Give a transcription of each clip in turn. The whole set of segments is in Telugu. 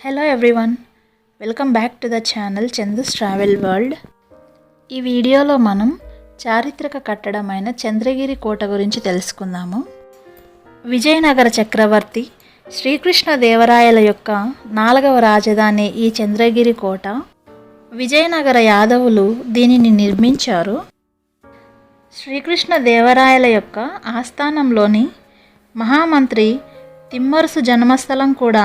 Hello everyone welcome back to the channel Chandu's travel world ఈ వీడియోలో మనం చారిత్రక కట్టడమైన చంద్రగిరి కోట గురించి తెలుసుకుందాము. విజయనగర చక్రవర్తి శ్రీకృష్ణ దేవరాయల యొక్క నాలుగవ రాజధాని ఈ చంద్రగిరి కోట. విజయనగర యాదవులు దీనిని నిర్మించారు. శ్రీకృష్ణ దేవరాయల యొక్క ఆస్థానంలోని మహామంత్రి తిమ్మరుసు జన్మస్థలం కూడా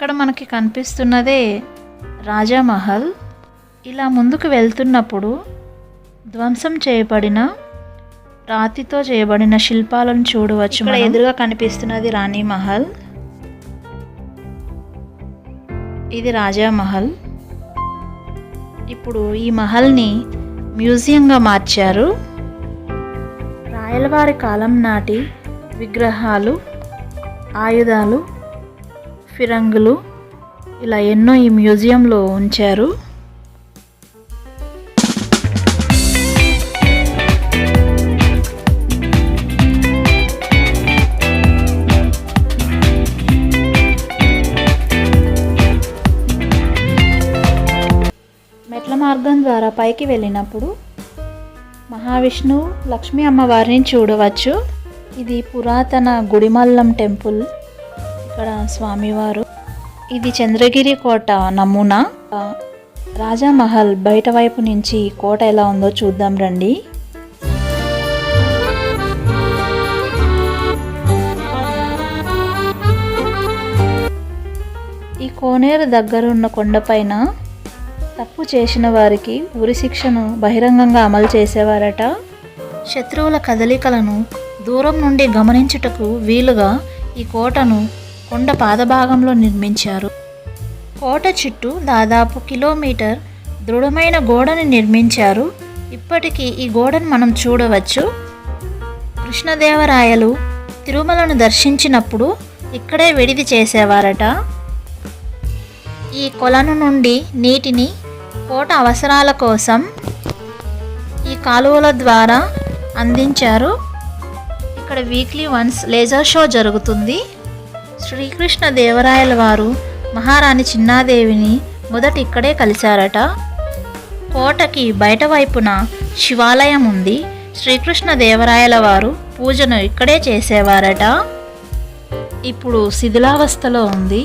ఇక్కడ మనకి కనిపిస్తున్నదే రాజామహల్. ఇలా ముందుకు వెళ్తున్నప్పుడు ధ్వంసం చేయబడిన రాతితో చేయబడిన శిల్పాలను చూడవచ్చు ఇక్కడ ఎదురుగా కనిపిస్తున్నది రాణి మహల్ ఇది రాజామహల్. ఇప్పుడు ఈ మహల్ని మ్యూజియంగా మార్చారు. రాయలవారి కాలం నాటి విగ్రహాలు ఆయుధాలు ఫిరంగులు ఇలా ఎన్నో ఈ మ్యూజియంలో ఉంచారు. మెట్ల మార్గం ద్వారా పైకి వెళ్ళినప్పుడు మహావిష్ణువు లక్ష్మీ అమ్మవారిని చూడవచ్చు. ఇది పురాతన గుడిమల్లం టెంపుల్. ఇక్కడ స్వామివారు. ఇది చంద్రగిరి కోట నమూనా. రాజామహల్ బయట వైపు నుంచి కోట ఎలా ఉందో చూద్దాం రండి. ఈ కోనేరు దగ్గరున్న కొండపైన తప్పు చేసిన వారికి ఉరి శిక్షను బహిరంగంగా అమలు చేసేవారట. శత్రువుల కదలికలను దూరం నుండి గమనించుటకు వీలుగా ఈ కోటను కొండ పాదభాగంలో నిర్మించారు. కోట చుట్టూ దాదాపు కిలోమీటర్ దృఢమైన గోడని నిర్మించారు. ఇప్పటికీ ఈ గోడను మనం చూడవచ్చు. కృష్ణదేవరాయలు తిరుమలను దర్శించినప్పుడు ఇక్కడే విడిది చేసేవారట. ఈ కొలను నుండి నీటిని కోట అవసరాల కోసం ఈ కాలువల ద్వారా అందించారు. ఇక్కడ వీక్లీ వన్స్ లేజర్ షో జరుగుతుంది. శ్రీకృష్ణ దేవరాయల వారు మహారాణి చిన్నాదేవిని మొదట ఇక్కడే కలిశారట. కోటకి బయట వైపున శివాలయం ఉంది శ్రీకృష్ణ దేవరాయల వారు పూజను ఇక్కడే చేసేవారట. ఇప్పుడు శిథిలావస్థలో ఉంది.